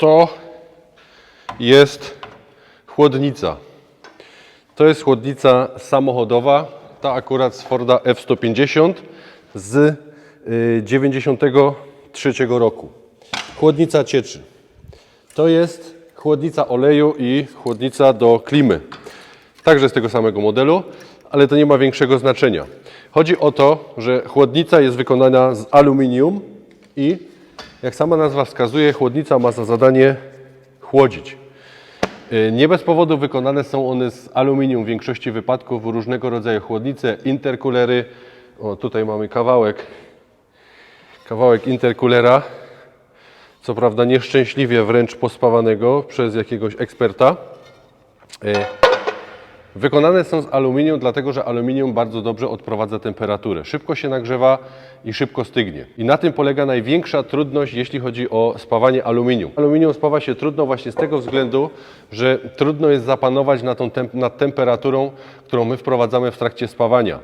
To jest chłodnica. To jest chłodnica samochodowa, ta akurat z Forda F-150 z y, 93 roku. Chłodnica cieczy. To jest chłodnica oleju i chłodnica do klimy. Także z tego samego modelu, ale to nie ma większego znaczenia. Chodzi o to, że chłodnica jest wykonana z aluminium i jak sama nazwa wskazuje, chłodnica ma za zadanie chłodzić. Y, Nie bez powodu wykonane są one z aluminium w większości wypadków, różnego rodzaju chłodnice, interkulery. O, tutaj mamy kawałek, kawałek interkulera, co prawda nieszczęśliwie wręcz pospawanego przez jakiegoś eksperta. Wykonane są z aluminium, dlatego że aluminium bardzo dobrze odprowadza temperaturę. Szybko się nagrzewa i szybko stygnie. I na tym polega największa trudność, jeśli chodzi o spawanie aluminium. Aluminium spawa się trudno właśnie z tego względu, że trudno jest zapanować nad, tą nad temperaturą, którą my wprowadzamy w trakcie spawania.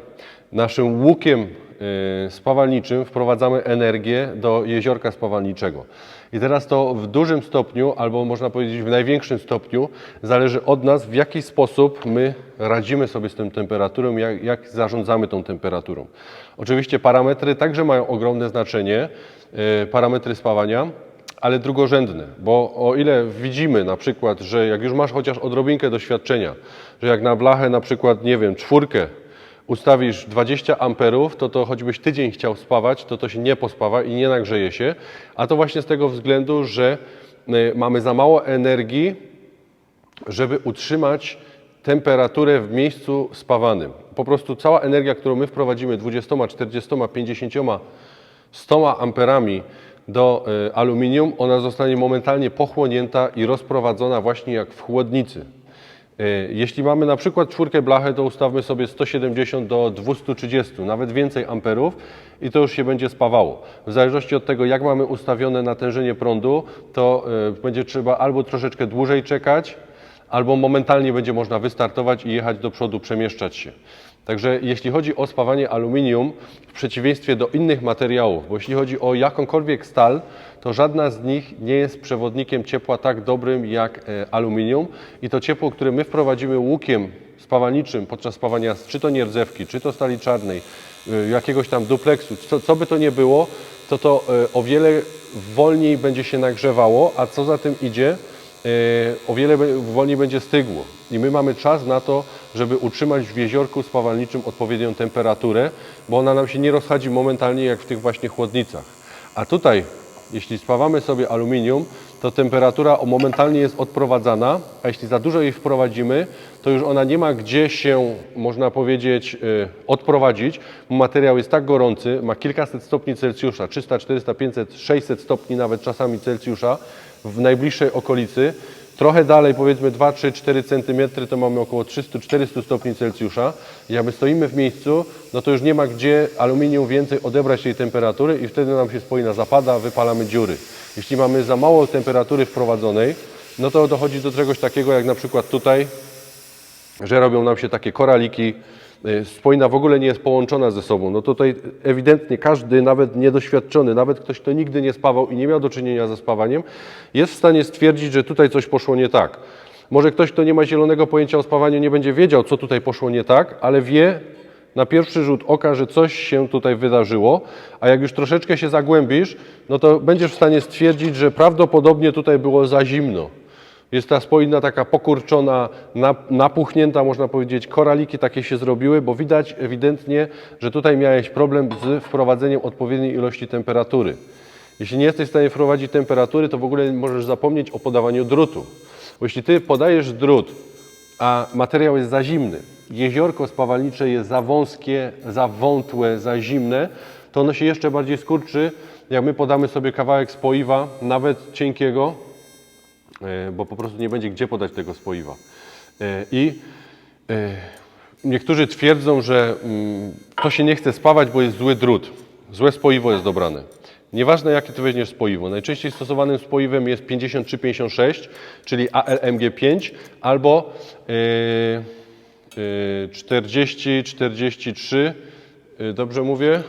Naszym łukiem spawalniczym wprowadzamy energię do jeziorka spawalniczego. I teraz to w dużym stopniu, albo można powiedzieć w największym stopniu, zależy od nas, w jaki sposób my radzimy sobie z tą temperaturą, jak, jak zarządzamy tą temperaturą. Oczywiście parametry także mają ogromne znaczenie, y, parametry spawania, ale drugorzędne, bo o ile widzimy na przykład, że jak już masz chociaż odrobinkę doświadczenia, że jak na blachę na przykład, nie wiem, czwórkę ustawisz 20 amperów, to to choćbyś tydzień chciał spawać, to to się nie pospawa i nie nagrzeje się, a to właśnie z tego względu, że y, mamy za mało energii, żeby utrzymać temperaturę w miejscu spawanym. Po prostu cała energia, którą my wprowadzimy 20, 40, 50, 100 amperami do y, aluminium, ona zostanie momentalnie pochłonięta i rozprowadzona właśnie jak w chłodnicy. Y, Jeśli mamy na przykład czwórkę blachę, to ustawmy sobie 170 do 230, nawet więcej amperów i to już się będzie spawało. W zależności od tego, jak mamy ustawione natężenie prądu, to y, będzie trzeba albo troszeczkę dłużej czekać, albo momentalnie będzie można wystartować i jechać do przodu, przemieszczać się. Także jeśli chodzi o spawanie aluminium, w przeciwieństwie do innych materiałów, bo jeśli chodzi o jakąkolwiek stal, to żadna z nich nie jest przewodnikiem ciepła tak dobrym jak e, aluminium. I to ciepło, które my wprowadzimy łukiem spawalniczym podczas spawania czy to nierdzewki, czy to stali czarnej, y, jakiegoś tam dupleksu, co, co by to nie było, to to e, o wiele wolniej będzie się nagrzewało, a co za tym idzie, e, o wiele wolniej będzie stygło. I my mamy czas na to, żeby utrzymać w jeziorku spawalniczym odpowiednią temperaturę, bo ona nam się nie rozchodzi momentalnie jak w tych właśnie chłodnicach. A tutaj, jeśli spawamy sobie aluminium, to temperatura momentalnie jest odprowadzana, a jeśli za dużo jej wprowadzimy, to już ona nie ma gdzie się, można powiedzieć, y, odprowadzić, materiał jest tak gorący, ma kilkaset stopni Celsjusza, 300, 400, 500, 600 stopni nawet czasami Celsjusza w najbliższej okolicy. Trochę dalej, powiedzmy 2, 3, 4 cm, to mamy około 300-400 stopni Celsjusza. Jak my stoimy w miejscu, no to już nie ma gdzie aluminium więcej odebrać tej temperatury i wtedy nam się spoina zapada, wypalamy dziury. Jeśli mamy za mało temperatury wprowadzonej, no to dochodzi do czegoś takiego jak na przykład tutaj, że robią nam się takie koraliki, y, spoina w ogóle nie jest połączona ze sobą. No tutaj ewidentnie każdy, nawet niedoświadczony, nawet ktoś, kto nigdy nie spawał i nie miał do czynienia ze spawaniem, jest w stanie stwierdzić, że tutaj coś poszło nie tak. Może ktoś, kto nie ma zielonego pojęcia o spawaniu, nie będzie wiedział, co tutaj poszło nie tak, ale wie na pierwszy rzut oka, że coś się tutaj wydarzyło, a jak już troszeczkę się zagłębisz, no to będziesz w stanie stwierdzić, że prawdopodobnie tutaj było za zimno. Jest ta spoina taka pokurczona, nap- napuchnięta, można powiedzieć, koraliki takie się zrobiły, bo widać ewidentnie, że tutaj miałeś problem z wprowadzeniem odpowiedniej ilości temperatury. Jeśli nie jesteś w stanie wprowadzić temperatury, to w ogóle możesz zapomnieć o podawaniu drutu. Bo jeśli ty podajesz drut, a materiał jest za zimny, jeziorko spawalnicze jest za wąskie, za wątłe, za zimne, to ono się jeszcze bardziej skurczy, jak my podamy sobie kawałek spoiwa, nawet cienkiego, bo po prostu nie będzie gdzie podać tego spoiwa. E, I e, niektórzy twierdzą, że mm, to się nie chce spawać, bo jest zły drut. Złe spoiwo jest dobrane. Nieważne jakie ty weźmiesz spoiwo. Najczęściej stosowanym spoiwem jest 53-56, czyli ALMG5 albo e, e, 40-43, e, dobrze mówię?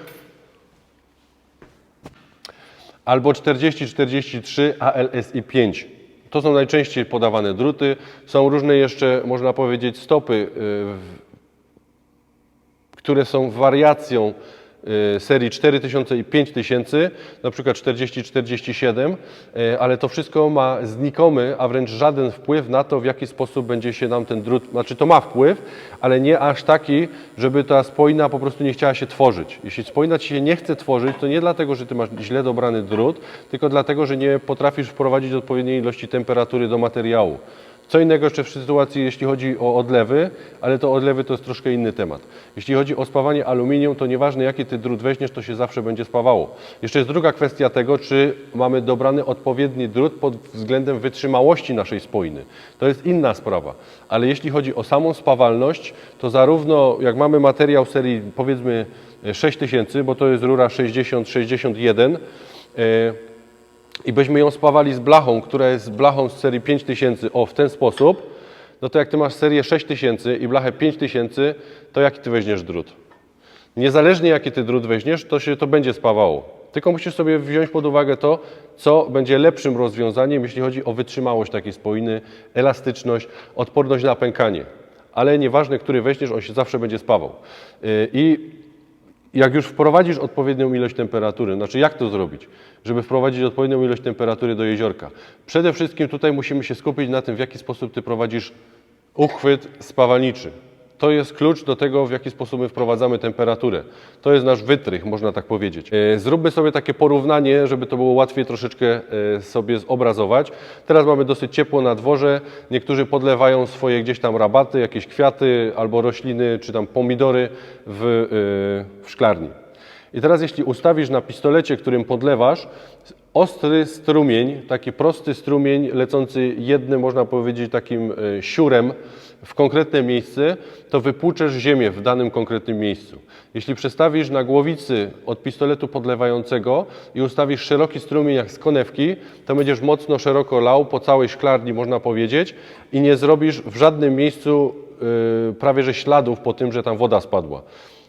albo 4043 ALSI 5. To są najczęściej podawane druty. Są różne jeszcze, można powiedzieć, stopy, y, które są wariacją serii 4000 i 5000, na przykład 40-47, y, ale to wszystko ma znikomy, a wręcz żaden wpływ na to, w jaki sposób będzie się nam ten drut, znaczy to ma wpływ, ale nie aż taki, żeby ta spojna po prostu nie chciała się tworzyć. Jeśli spojna ci się nie chce tworzyć, to nie dlatego, że ty masz źle dobrany drut, tylko dlatego, że nie potrafisz wprowadzić odpowiedniej ilości temperatury do materiału. Co innego jeszcze w sytuacji, jeśli chodzi o odlewy, ale to odlewy to jest troszkę inny temat. Jeśli chodzi o spawanie aluminium, to nieważne jaki ty drut weźmiesz, to się zawsze będzie spawało. Jeszcze jest druga kwestia tego, czy mamy dobrany odpowiedni drut pod względem wytrzymałości naszej spojny. To jest inna sprawa. Ale jeśli chodzi o samą spawalność, to zarówno jak mamy materiał serii powiedzmy 6000, bo to jest rura 60-61, i byśmy ją spawali z blachą, która jest blachą z serii 5000, o w ten sposób, no to jak ty masz serię 6000 i blachę 5000, to jaki ty weźmiesz drut? Niezależnie jaki ty drut weźmiesz, to się to będzie spawało. Tylko musisz sobie wziąć pod uwagę to, co będzie lepszym rozwiązaniem, jeśli chodzi o wytrzymałość takiej spoiny, elastyczność, odporność na pękanie. Ale nieważne, który weźmiesz, on się zawsze będzie spawał. Yy, I jak już wprowadzisz odpowiednią ilość temperatury, znaczy jak to zrobić, żeby wprowadzić odpowiednią ilość temperatury do jeziorka? Przede wszystkim tutaj musimy się skupić na tym, w jaki sposób ty prowadzisz uchwyt spawalniczy. To jest klucz do tego, w jaki sposób my wprowadzamy temperaturę. To jest nasz wytrych, można tak powiedzieć. E, Zróbmy sobie takie porównanie, żeby to było łatwiej troszeczkę e, sobie zobrazować. Teraz mamy dosyć ciepło na dworze. Niektórzy podlewają swoje gdzieś tam rabaty, jakieś kwiaty albo rośliny, czy tam pomidory w, e, w szklarni. I teraz jeśli ustawisz na pistolecie, którym podlewasz, ostry strumień, taki prosty strumień lecący jednym, można powiedzieć, takim e, siurem w konkretne miejsce, to wypłuczesz ziemię w danym konkretnym miejscu. Jeśli przestawisz na głowicy od pistoletu podlewającego i ustawisz szeroki strumień jak z konewki, to będziesz mocno szeroko lał po całej szklarni, można powiedzieć, i nie zrobisz w żadnym miejscu yy, prawie że śladów po tym, że tam woda spadła.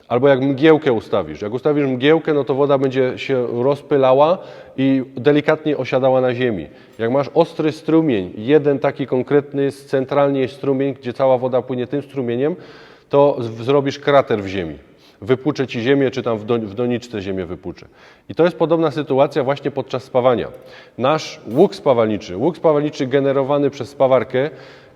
Albo jak mgiełkę ustawisz. Jak ustawisz mgiełkę, no to woda będzie się rozpylała i delikatnie osiadała na ziemi. Jak masz ostry strumień, jeden taki konkretny, centralnie strumień, gdzie cała woda płynie tym strumieniem, to zrobisz krater w ziemi. Wypłucze ci ziemię, czy tam w, do, w doniczce ziemię wypłucze. I to jest podobna sytuacja właśnie podczas spawania. Nasz łuk spawalniczy, łuk spawalniczy generowany przez spawarkę,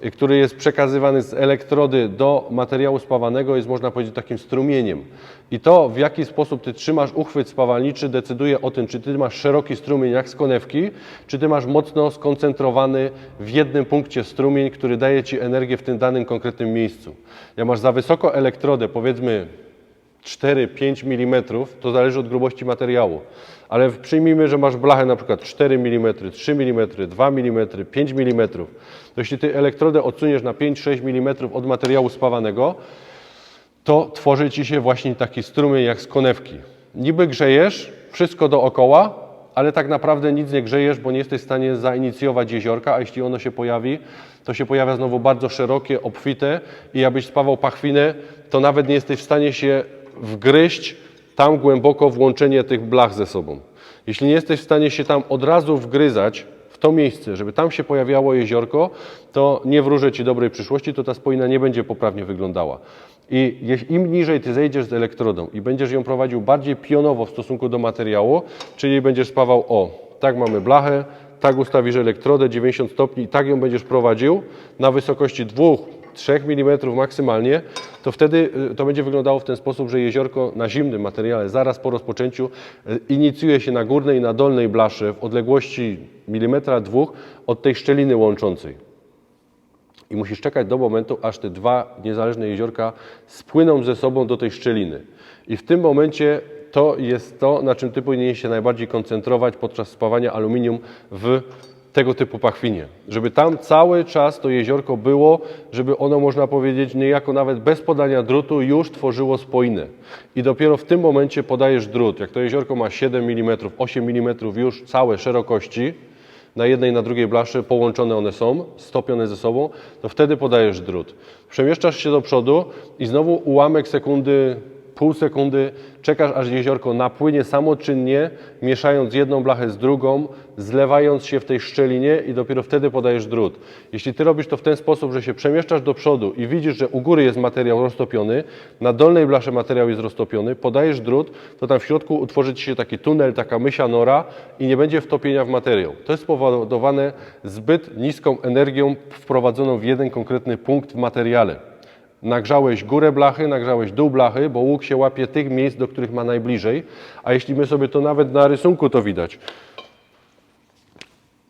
y, który jest przekazywany z elektrody do materiału spawanego, jest można powiedzieć takim strumieniem. I to, w jaki sposób ty trzymasz uchwyt spawalniczy, decyduje o tym, czy ty masz szeroki strumień jak z konewki, czy ty masz mocno skoncentrowany w jednym punkcie strumień, który daje ci energię w tym danym konkretnym miejscu. Jak masz za wysoko elektrodę, powiedzmy 4-5 mm, to zależy od grubości materiału. Ale przyjmijmy, że masz blachę na przykład 4 mm, 3 mm, 2 mm, 5 mm. To jeśli ty elektrodę odsuniesz na 5-6 mm od materiału spawanego, to tworzy ci się właśnie taki strumień jak z konewki. Niby grzejesz wszystko dookoła, ale tak naprawdę nic nie grzejesz, bo nie jesteś w stanie zainicjować jeziorka, a jeśli ono się pojawi, to się pojawia znowu bardzo szerokie, obfite i jakbyś spawał pachwinę, to nawet nie jesteś w stanie się wgryźć tam głęboko w łączenie tych blach ze sobą. Jeśli nie jesteś w stanie się tam od razu wgryzać w to miejsce, żeby tam się pojawiało jeziorko, to nie wróżę Ci dobrej przyszłości, to ta spoina nie będzie poprawnie wyglądała. I im niżej Ty zejdziesz z elektrodą i będziesz ją prowadził bardziej pionowo w stosunku do materiału, czyli będziesz spawał o, tak mamy blachę, tak ustawisz elektrodę 90 stopni i tak ją będziesz prowadził na wysokości 2-3 mm maksymalnie, to wtedy y, to będzie wyglądało w ten sposób, że jeziorko na zimnym materiale zaraz po rozpoczęciu y, inicjuje się na górnej i na dolnej blasze w odległości milimetra dwóch od tej szczeliny łączącej. I musisz czekać do momentu, aż te dwa niezależne jeziorka spłyną ze sobą do tej szczeliny. I w tym momencie to jest to, na czym ty powinieneś się najbardziej koncentrować podczas spawania aluminium w tego typu pachwinie. Żeby tam cały czas to jeziorko było, żeby ono, można powiedzieć, niejako nawet bez podania drutu już tworzyło spoinę. I dopiero w tym momencie podajesz drut. Jak to jeziorko ma 7 mm, 8 mm już całe szerokości, na jednej na drugiej blaszy połączone one są, stopione ze sobą, to wtedy podajesz drut. Przemieszczasz się do przodu i znowu ułamek sekundy, pół sekundy, czekasz aż jeziorko napłynie samoczynnie, mieszając jedną blachę z drugą, zlewając się w tej szczelinie i dopiero wtedy podajesz drut. Jeśli ty robisz to w ten sposób, że się przemieszczasz do przodu i widzisz, że u góry jest materiał roztopiony, na dolnej blasze materiał jest roztopiony, podajesz drut, to tam w środku utworzy ci się taki tunel, taka mysia nora i nie będzie wtopienia w materiał. To jest spowodowane zbyt niską energią wprowadzoną w jeden konkretny punkt w materiale. Nagrzałeś górę blachy, nagrzałeś dół blachy, bo łuk się łapie tych miejsc, do których ma najbliżej, a jeśli my sobie to nawet na rysunku to widać.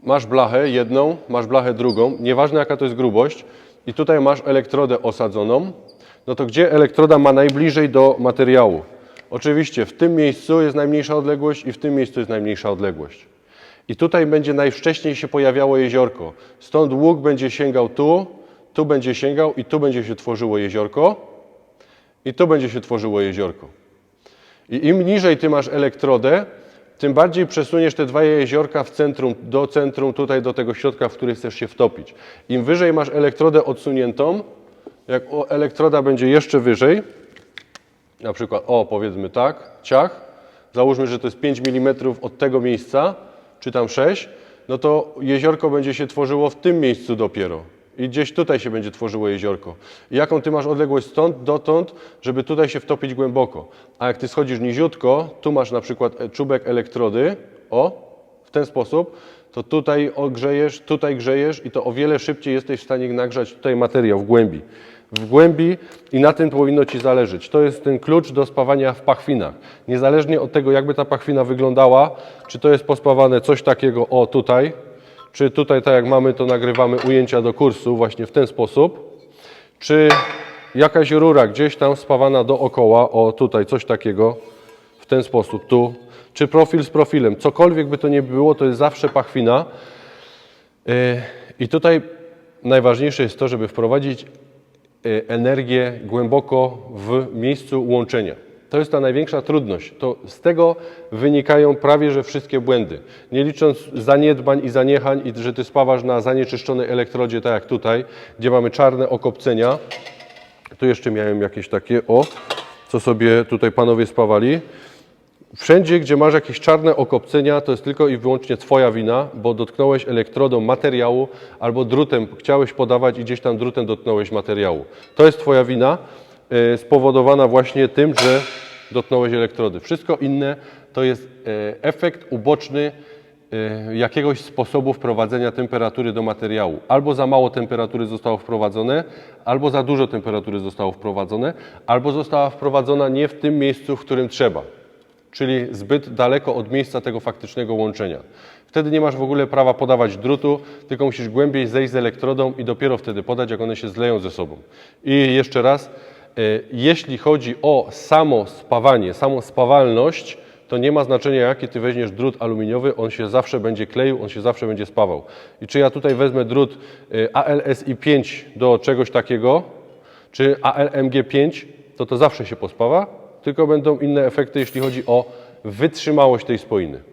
Masz blachę jedną, masz blachę drugą, nieważne jaka to jest grubość i tutaj masz elektrodę osadzoną, no to gdzie elektroda ma najbliżej do materiału? Oczywiście w tym miejscu jest najmniejsza odległość i w tym miejscu jest najmniejsza odległość. I tutaj będzie najwcześniej się pojawiało jeziorko. Stąd łuk będzie sięgał tu, tu będzie sięgał i tu będzie się tworzyło jeziorko i tu będzie się tworzyło jeziorko. I im niżej ty masz elektrodę, tym bardziej przesuniesz te dwa jeziorka w centrum, do centrum, tutaj do tego środka, w który chcesz się wtopić. Im wyżej masz elektrodę odsuniętą, jak elektroda będzie jeszcze wyżej, na przykład, o powiedzmy tak, ciach, załóżmy, że to jest 5 mm od tego miejsca, czy tam 6, no to jeziorko będzie się tworzyło w tym miejscu dopiero. I gdzieś tutaj się będzie tworzyło jeziorko. I jaką ty masz odległość stąd dotąd, żeby tutaj się wtopić głęboko. A jak ty schodzisz niziutko, tu masz na przykład e, czubek elektrody, o, w ten sposób, to tutaj ogrzejesz, tutaj grzejesz i to o wiele szybciej jesteś w stanie nagrzać tutaj materiał w głębi. W głębi i na tym powinno Ci zależeć. To jest ten klucz do spawania w pachwinach. Niezależnie od tego, jakby ta pachwina wyglądała, czy to jest pospawane coś takiego, o tutaj, czy tutaj, tak jak mamy, to nagrywamy ujęcia do kursu właśnie w ten sposób, czy jakaś rura gdzieś tam spawana dookoła, o tutaj coś takiego, w ten sposób, tu, czy profil z profilem, cokolwiek by to nie było, to jest zawsze pachwina. Yy, I tutaj najważniejsze jest to, żeby wprowadzić yy, energię głęboko w miejscu łączenia. To jest ta największa trudność. To z tego wynikają prawie że wszystkie błędy. Nie licząc zaniedbań i zaniechań, i że ty spawasz na zanieczyszczonej elektrodzie, tak jak tutaj, gdzie mamy czarne okopcenia. Tu jeszcze miałem jakieś takie, o, co sobie tutaj panowie spawali. Wszędzie, gdzie masz jakieś czarne okopcenia, to jest tylko i wyłącznie Twoja wina, bo dotknąłeś elektrodą materiału albo drutem, chciałeś podawać i gdzieś tam drutem dotknąłeś materiału. To jest Twoja wina, spowodowana właśnie tym, że dotknąłeś elektrody. Wszystko inne to jest e, efekt uboczny e, jakiegoś sposobu wprowadzenia temperatury do materiału. Albo za mało temperatury zostało wprowadzone, albo za dużo temperatury zostało wprowadzone, albo została wprowadzona nie w tym miejscu, w którym trzeba czyli zbyt daleko od miejsca tego faktycznego łączenia. Wtedy nie masz w ogóle prawa podawać drutu, tylko musisz głębiej zejść z elektrodą i dopiero wtedy podać, jak one się zleją ze sobą. I jeszcze raz, jeśli chodzi o samo spawanie, samą spawalność, to nie ma znaczenia, jaki ty weźmiesz drut aluminiowy, on się zawsze będzie kleił, on się zawsze będzie spawał. I czy ja tutaj wezmę drut e, ALSI 5 do czegoś takiego, czy ALMG 5, to to zawsze się pospawa, tylko będą inne efekty, jeśli chodzi o wytrzymałość tej spoiny.